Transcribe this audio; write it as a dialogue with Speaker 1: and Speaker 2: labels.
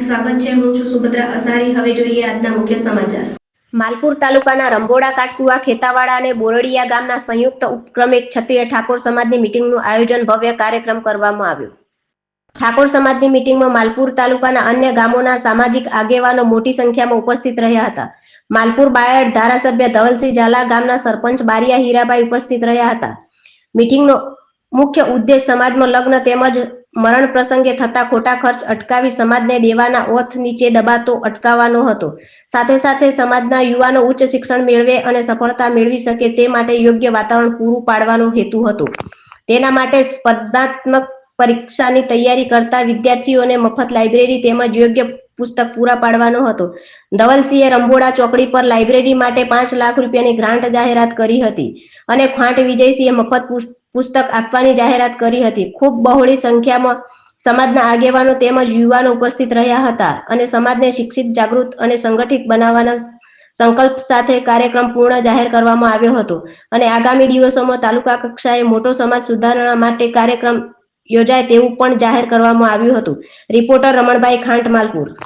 Speaker 1: સ્વાગત છે. હું છું સુભદ્રા અસારી. હવે જોઈએ આજના મુખ્ય સમાચાર.
Speaker 2: માલપુર તાલુકાના રંબોડા કાટકુવા ખેતાવાડા અને બોરડિયા ગામના સંયુક્ત ઉપક્રમે ક્ષત્રિય ઠાકોર સમાજની મિટિંગનું આયોજન ભવ્ય કાર્યક્રમ કરવામાં આવ્યો. ઠાકોર સમાજની મિટિંગમાં માલપુર તાલુકાના અન્ય ગામોના સામાજિક આગેવાનો મોટી સંખ્યામાં ઉપસ્થિત રહ્યા હતા. માલપુર બાયડ ધારાસભ્ય ધવલસિંહ ઝાલા ગામના સરપંચ બારિયા હીરાભાઈ ઉપસ્થિત રહ્યા હતા. મિટિંગનો મુખ્ય ઉદ્દેશ સમાજમાં લગ્ન તેમજ મરણ પ્રસંગે થતા ખોટા ખર્ચ અટકાવી સમાજને દેવાના ઓથ નીચે દબાતો અટકાવવાનો હતો. સાથે સાથે સમાજના યુવાનો ઉચ્ચ શિક્ષણ મેળવે અને સફળતા મેળવી શકે તે માટે યોગ્ય વાતાવરણ પૂરું પાડવાનો હેતુ હતો. તેના માટે સ્પર્ધાત્મક પરીક્ષાની તૈયારી કરતા વિદ્યાર્થીઓને મફત લાઇબ્રેરી તેમજ યોગ્ય પુસ્તક પૂરા પાડવાનો હતો. ધવલસિંહે રંભોડા ચોકડી પર લાઇબ્રેરી માટે પાંચ લાખ રૂપિયાની ગ્રાન્ટ જાહેરાત કરી હતી અને ખાંટ વિજયસિંહે મફત પુસ્તક આપવાની જાહેરાત કરી હતી. ખૂબ બહોળી સંખ્યામાં સમાજના આગેવાનો તેમજ યુવાનો ઉપસ્થિત રહ્યા હતા અને સમાજને શિક્ષિત, જાગૃત અને સંગઠિત બનાવવાના સંકલ્પ સાથે કાર્યક્રમ પૂર્ણ જાહેર કરવામાં આવ્યો હતો અને આગામી દિવસોમાં તાલુકા કક્ષાએ મોટો સમાજ સુધારણા માટે કાર્યક્રમ યોજાય તેવું પણ જાહેર કરવામાં આવ્યું હતું. રિપોર્ટર રમણભાઈ ખાંટ માલપુર